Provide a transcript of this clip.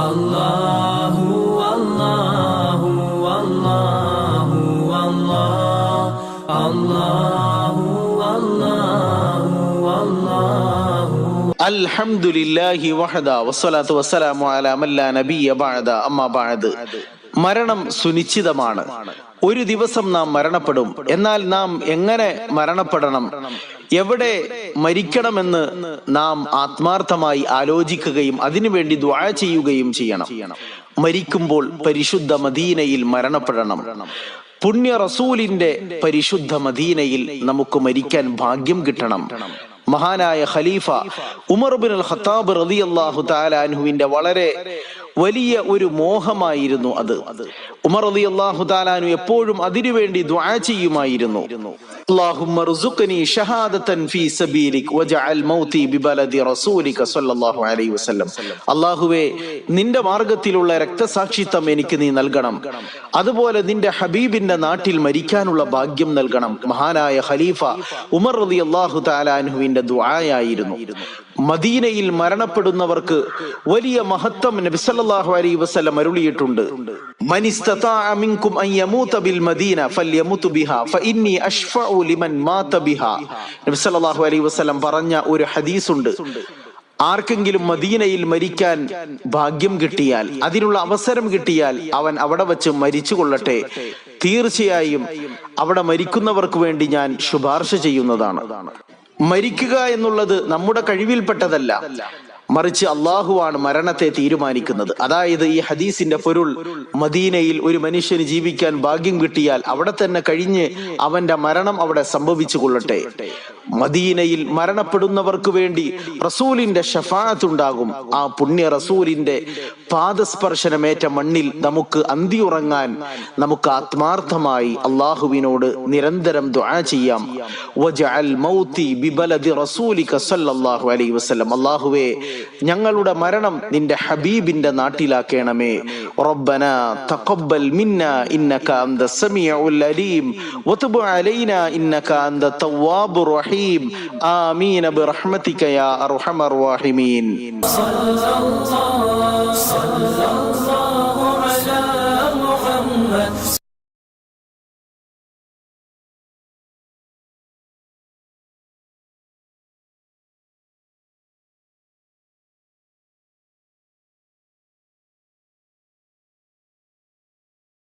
അല്ലാഹു അല്ലാഹു അല്ലാഹു അല്ലാഹു അല്ലാഹു അല്ലാഹു അൽഹംദുലില്ലാഹി വഹദ വസ്സലാത്തു വസ്സലാമു അലാ മല്ലാ നബിയ ബഅദ അമ്മാ ബഅദ് മരണം സുനിശ്ചിതമാണ്. ഒരു ദിവസം നാം മരണപ്പെടും. എന്നാൽ നാം എങ്ങനെ മരണപ്പെടണം? എവിടെ മരിക്കണമെന്ന് നാം ആത്മാർത്ഥമായി ആലോചിക്കുകയും അതിനുവേണ്ടി ദ്വാ ചെയ്യുകയും ചെയ്യണം. മരിക്കുമ്പോൾ പരിശുദ്ധ മദീനയിൽ മരണപ്പെടണം. പുണ്യ റസൂലിന്റെ പരിശുദ്ധ മദീനയിൽ നമുക്ക് മരിക്കാൻ ഭാഗ്യം കിട്ടണം. മഹാനായ ഖലീഫ ഉമർ ബിൻ അൽ ഖത്താബ് അൻഹുവിന്റെ വളരെ വലിയ ഒരു മോഹമായിരുന്നു അത്. ഉമർ അലി അള്ളാഹു താലാനു എപ്പോഴും അതിനുവേണ്ടി ദ്വാ ചെയ്യുമായിരുന്നു. അള്ളാഹുവേ നിന്റെ മാർഗത്തിലുള്ള രക്തസാക്ഷിത്വം എനിക്ക് നീ നൽകണം. അതുപോലെ നിന്റെ ഹബീബിന്റെ നാട്ടിൽ മരിക്കാനുള്ള ഭാഗ്യം നൽകണം. മഹാനായ ഖലീഫ ഉമർ അലി അള്ളാഹു താലാനുവിന്റെ ദ്വായായിരുന്നു മദീനയിൽ മരണപ്പെടുന്നവർക്ക് വലിയ മഹത്വം നബിസല്ല സല്ലല്ലാഹു അലൈഹി വസല്ലം അരുളിയിട്ടുണ്ട്. മൻ ഇസ്തതാഅ മിൻകും അൻ യമൂത ബിൽ മദീന ഫൽയമുത് ബിഹാ ഫഇന്നി അഷ്ഫഉ ലിമൻ മാത ബിഹാ. നബി സല്ലല്ലാഹു അലൈഹി വസല്ലം പറഞ്ഞ ഒരു ഹദീസ് ഉണ്ട് ആർക്കെങ്കിലും മദീനയിൽ മരിക്കാൻ ഭാഗ്യം കിട്ടിയാൽ അതിനുള്ള അവസരം കിട്ടിയാൽ അവൻ അവിടെ വച്ച് മരിച്ചു കൊള്ളട്ടെ. തീർച്ചയായും അവിടെ മരിക്കുന്നവർക്ക് വേണ്ടി ഞാൻ ശുപാർശ ചെയ്യുന്നതാണ്. മരിക്കുക എന്നുള്ളത് നമ്മുടെ കഴിവിൽപ്പെട്ടതല്ല. മറിച്ച് അള്ളാഹുവാണ് മരണത്തെ തീരുമാനിക്കുന്നത്. അതായത് ഈ ഹദീസിന്റെ പൊരുൾ മദീനയിൽ ഒരു മനുഷ്യന് ജീവിക്കാൻ ഭാഗ്യം കിട്ടിയാൽ അവിടെ തന്നെ കഴിഞ്ഞ് അവന്റെ മരണം അവിടെ സംഭവിച്ചു കൊള്ളട്ടെ. മദീനയിൽ മരണപ്പെടുന്നവർക്ക് വേണ്ടി റസൂലിന്റെ ഷഫാഅത്ത് ഉണ്ടാകും ആ പുണ്യ റസൂലിന്റെ പാദസ്പർശനമേറ്റ മണ്ണിൽ നമുക്ക് അന്തിയുറങ്ങാൻ നമുക്ക് ആത്മാർത്ഥമായി അള്ളാഹുവിനോട് നിരന്തരം ദുആ ചെയ്യാം. അള്ളാഹുവേ ഞങ്ങളുടെ മരണം നിന്റെ ഹബീബിന്റെ നാട്ടിലാക്കണമേ. റബ്ബന തഖബ്ബൽ മിന്ന ഇന്നക സമീഉൽ അലീം. വതുബ് അലൈനാ ഇന്നക അന്ത തവ്വാബുർ റഹീം. رحيم آمين برحمتك يا أرحم الراحمين صلى الله صلى الله على محمد